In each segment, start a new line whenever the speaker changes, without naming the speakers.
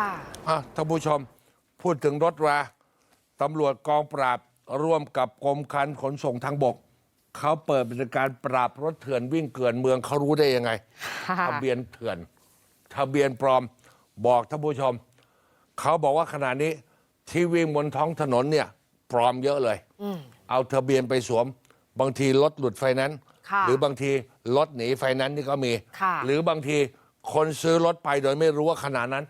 ค่ะ
อะท่านผู้ชมพูดถึงรถราตำรวจกองปราบร่วมกับกรมการขนส่งทางบก เขาเปิดเป็นการปราบรถเถื่อนวิ่งเกลื่อนเมืองเขารู้ได้ยังไง ทะเบียนเถื่อน ทะเบียนปลอมบอกท่านผู้ชม เขาบอกว่าขณะนี้ที่วิ่งบนท้องถนนเนี่ย ปลอมเยอะเลยเอาทะเบียนไปสวม บางทีรถหลุดไฟแนนซ์
ค่ะ
หรือบางทีรถหนีไฟแนนซ์นี่ก็มี
ค่ะ
หรือบางทีคนซื้อรถไปโดยไม่รู้ว่าขณะนั้น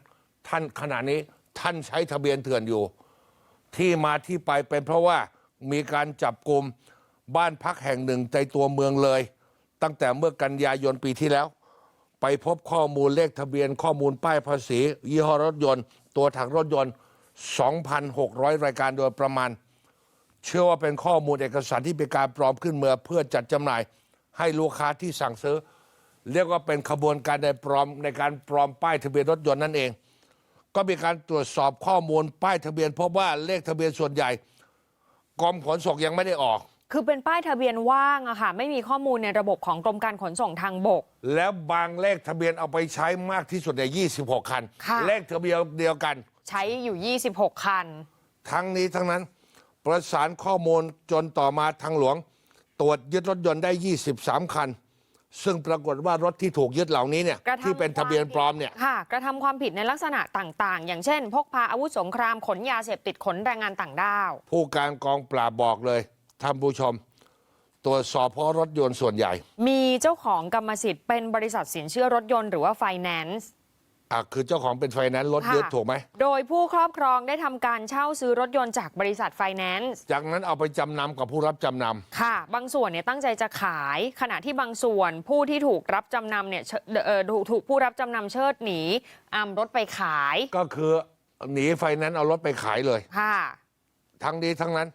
ท่านขณะนี้ท่านใช้ทะเบียนเถื่อนอยู่ ที่มาที่ไปเป็นเพราะว่ามีการจับกลุ่มบ้านพักแห่งหนึ่งในตัวเมืองเลย ตั้งแต่เมื่อกันยายนปีที่แล้ว ไปพบข้อมูลเลขทะเบียนข้อมูลป้ายภาษี ยี่ห้อรถยนต์ ตัวถังรถยนต์ 2,600 รายการโดยประมาณ เชื่อว่าเป็นข้อมูลเอกสารที่เป็นการปลอมขึ้นเมื่อเพื่อจัดจำหน่าย ให้ลูกค้าที่สั่งซื้อ เรียกว่าเป็นขบวนการในปลอมในการปลอมป้ายทะเบียนรถยนต์นั่นเอง ก็มีการตรวจสอบข้อมูลป้ายทะเบียนพบว่าเลขทะเบียนส่วนใหญ่กรมขนส่งยังไม่ได้ออก
คือเป็นป้ายทะเบียนว่างอะค่ะไม่มีข้อมูลในระบบของกรมการขนส่งทางบก
แล้วบางเลขทะเบียนเอาไปใช้มากที่สุดในย26 คัน
ค่ะ
เลขทะเบียนเดียวกัน
ใช้อยู่ 26 คัน
ทั้งนี้ทั้งนั้น ประสานข้อมูลจนต่อมาทางหลวง ตรวจยึดรถยนต์ได้ 23 คัน ซึ่งปรากฏว่ารถที่ถูกยึดเหล่านี้เนี่ย
กระทำ
ที่เป็นทะเบียนปลอมเนี่ย
ค่ะ กระทำความผิดในลักษณะต่าง ๆ อย่างเช่น พกพาอาวุธสงครามขนยาเสพติดขนแรงงานต่างด้าว
ผู้การกองปราบบอกเลยท่านผู้ชม ตรวจสอบเพราะรถยนต์ส่วนใหญ่
มีเจ้าของกรรมสิทธิ์เป็นบริษัทสินเชื่อรถยนต์หรือว่าไฟแนนซ์
อะคือเจ้าของเป็นไฟแนนซ์รถ
ค่ะ
ยึดถูกไหม
โดยผู้ครอบครองได้ทำการเช่าซื้อรถยนต์จากบริษัทไฟแนนซ์
จากนั้นเอาไปจำนำกับผู้รับจำน
ค่ะ บางส่วนเนี่ยตั้งใจจะขาย ขณะที่บางส่วนผู้ที่ถูกรับจำนำเนี่ยเชเอ่อถูกถูกผู้รับจำนำเชิดหนีอำรถไปขายำ
ก็คือหนีไฟแนนซ์เอารถไปขายเลย
ค่ะ
ทั้งนี้ทั้งนั้น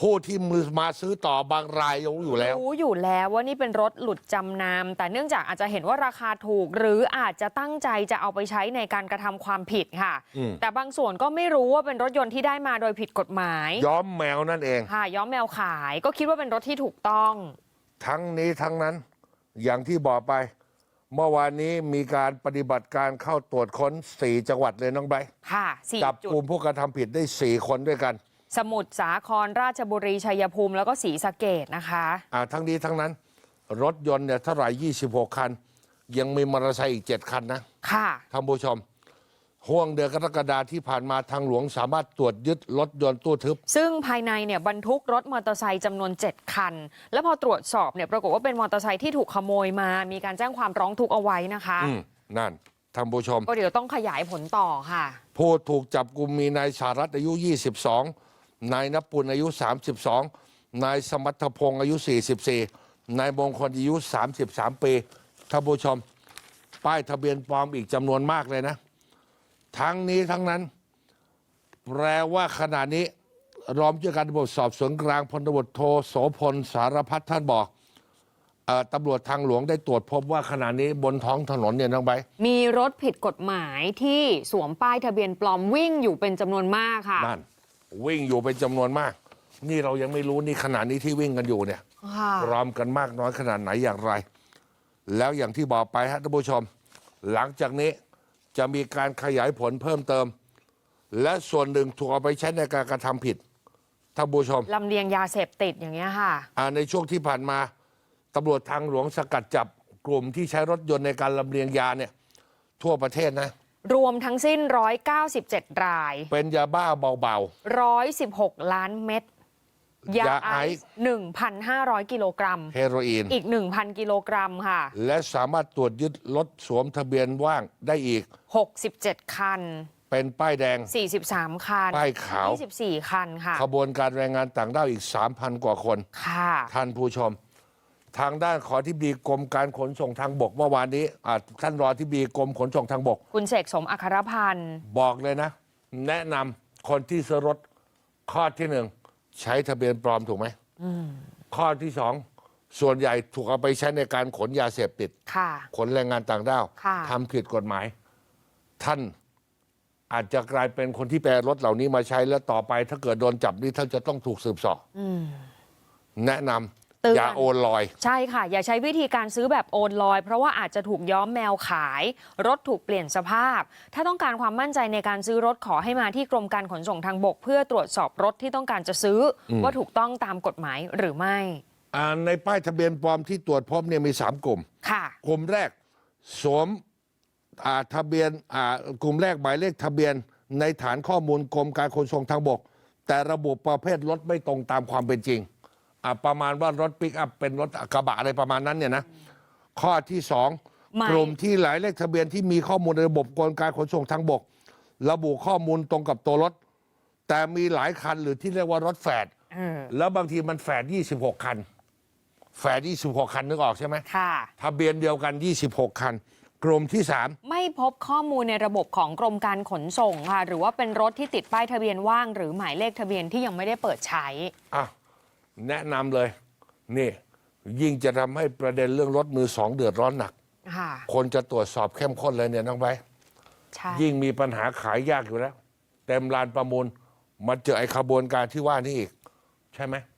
ผู้ที่มือมาซื้อต่อบางรายรู้อยู่แล้ว
รู้อยู่แล้วว่านี่เป็นรถหลุดจำนำแต่เนื่องจากอาจจะเห็นว่าราคาถูก หรืออาจจะตั้งใจจะเอาไปใช้ในการกระทำความผิดค่ะ
อืม
แต่บางส่วนก็ไม่รู้ว่าเป็นรถยนต์ที่ได้มาโดยผิดกฎหมาย
ย้อมแมวนั่นเอง
ค่ะย้อมแมวขายก็คิดว่าเป็นรถที่ถูกต้อง
ทั้งนี้ทั้งนั้นอย่างที่บอกไป เมื่อวานนี้มีการปฏิบัติการเข้าตรวจค้น 4 จังหวัดเลยน้องใบร์ท
ค่ะสี่
จับ
จุด
กลุ่มผู้กระทำผิดได้ 4 คนด้วยกัน
สมุทรสาครราชบุรีชัยภูมิแล้วก็ศรีสะเกดนะคะ
อ่าทั้งนี้ทั้งนั้น รถยนต์เนี่ยเท่าไหร่26 คัน ยังมีมอเตอร์ไซค์อีก 7 คันนะ
ค่ะ
ท่านผู้ชมห่วงเดือนกรกฎาที่ผ่านมาทางหลวงสามารถตรวจยึดรถยนต์ตู้ทึบ
ซึ่งภายในเนี่ยบรรทุกรถมอเตอร์ไซค์จำนวน 7 คัน แล้วพอตรวจสอบเนี่ยปรากฏว่าเป็นมอเตอร์ไซค์ที่ถูกขโมยมา มีการแจ้งความร้องทุกข์เอาไว้นะคะ
อืมนั่นท่านผู้ชม
ก็เดี๋ยวต้องขยายผลต่อค่ะ
ผู้ถูกจับกลุ่มมีนายสารัตอายุ 22 นายนปุลอายุ 32 นายสมัทพงศ์อายุ 44 นายมงคลอายุ 33 ปีท่านผู้ชม ป้ายทะเบียนปลอมอีกจำนวนมากเลยนะ ทั้งนี้ทั้งนั้น แปลว่าขณะนี้รองผู้จัดการตำรวจสอบสวนกลางพลตำรวจโทโสพลสารพัฒท่านบอกเออตำรวจทางหลวงได้ตรวจพบว่าขณะนี้บนท้องถนนเนี่ยน้องใบร์ท
มีรถผิดกฎหมายที่สวมป้ายทะเบียนปลอมวิ่งอยู่เป็นจำนวนมากค่ะ
นั่น วิ่งอยู่เป็นจำนวนมาก นี่เรายังไม่รู้นี่ขนาดนี้ที่วิ่งกันอยู่เนี่ย
ค่ะ
พร้อมกันมากน้อยขนาดไหนอย่างไร แล้วอย่างที่บอกไปฮะท่านผู้ชม หลังจากนี้จะมีการขยายผลเพิ่มเติม และส่วนหนึ่งถูกเอาไปใช้ในการกระทำผิดท่านผู้ชม
ลำเลียงยาเสพติดอย่างเงี้ยค่ะ
อ่าในช่วงที่ผ่านมาตำรวจทางหลวงสกัดจับกลุ่มที่ใช้รถยนต์ในการลำเลียงยาเนี่ย ทั่วประเทศนะ
รวมทั้งสิ้น 197 ราย
เป็นยาบ้าเบา
116 ล้านเม็ดยายาไอ
ไอซ์
ซ์1,500 กิโลกรัม
ๆ เฮโรอีน
อีก 1,000 กิโลกรัมค่ะ
และสามารถตรวจยึดรถสวมทะเบียนว่างได้อีก
67 คัน
เป็นป้ายแดง
43 คัน
ป้ายขาว
24 คันค่ะ
ขบวนการแรงงานต่างด้าวอีก 3,000 กว่าคน
ค่ะ
ท่านผู้ชม ทางด้านขอที่บีกรมการขนส่งทางบกเมื่อวานนี้อะท่านรอที่บีกรมขนส่งทางบก
คุณเสกสมอัครพันธ์
บอกเลยนะ แนะนำคนที่ซื้อรถข้อที่หนึ่งใช้ทะเบียนปลอมถูกไหมข้อที่สองส่วนใหญ่ถูกเอาไปใช้ในการขนยาเสพติด
ค่ะ
ขนแรงงานต่างด้าว
ค่ะ
ทำผิดกฎหมาย ท่านอาจจะกลายเป็นคนที่แปลรถเหล่านี้มาใช้แล้วต่อไป ถ้าเกิดโดนจับนี่ท่านจะต้องถูกสืบเสอบแนะน
เตือน
อย่าโอนลอย
ใช่ค่ะ อย่าใช้วิธีการซื้อแบบโอนลอย เพราะว่าอาจจะถูกย้อมแมวขาย รถถูกเปลี่ยนสภาพ ถ้าต้องการความมั่นใจในการซื้อรถขอให้มาที่กรมการขนส่งทางบก เพื่อตรวจสอบรถที่ต้องการจะซื้ออว่าถูกต้องตามกฎหมายหรือไม่
อ่าในป้ายทะเบียนปลอมที่ตรวจพบเนี่ยมีสามกลุ่ม
ค่ะ
กลุ่มแรกสวมอ่าทะเบียนอ่ากลุ่มแรกหมายเลขทะเบียนในฐานข้อมูลกรมการขนส่งทางบก แต่ระบุประเภทรถไม่ตรงตามความเป็นจริง อ่าประมาณว่ารถปิกอัพเป็นรถกระบะอะไรประมาณนั้นเนี่ยนะข้อที่สอง
ไม่
กลุ่มที่หลายเลขทะเบียนที่มีข้อมูลในระบบกรมการขนส่งทางบก ระบุข้อมูลตรงกับตัวรถ แต่มีหลายคันหรือที่เรียกว่ารถแฝด
เออ
แล้วบางทีมันแฝด26 คัน แฝด26 คันนึกออกใช่ไหม
ค่ะ
ทะเบียนเดียวกัน 26 คัน กลุ่มที่
ไม่พบข้อมูลในระบบของกรมการขนส่งค่ะ หรือว่าเป็นรถที่ติดป้ายทะเบียนว่าง หรือหมายเลขทะเบียนที่ยังไม่ได้เปิดใช้
3อะ แนะนำเลย นี่ยิ่งจะทำให้ประเด็นเรื่องรถมือสองเดือดร้อนหนัก
ค่ะ
คนจะตรวจสอบเข้มข้นเลยเนี่ยน้องใบร์ท
ใช่
ยิ่งมีปัญหาขายยากอยู่แล้ว เต็มลานประมูลมาเจอไอ้ขบวนการที่ว่านี่อีก ใช่ไหม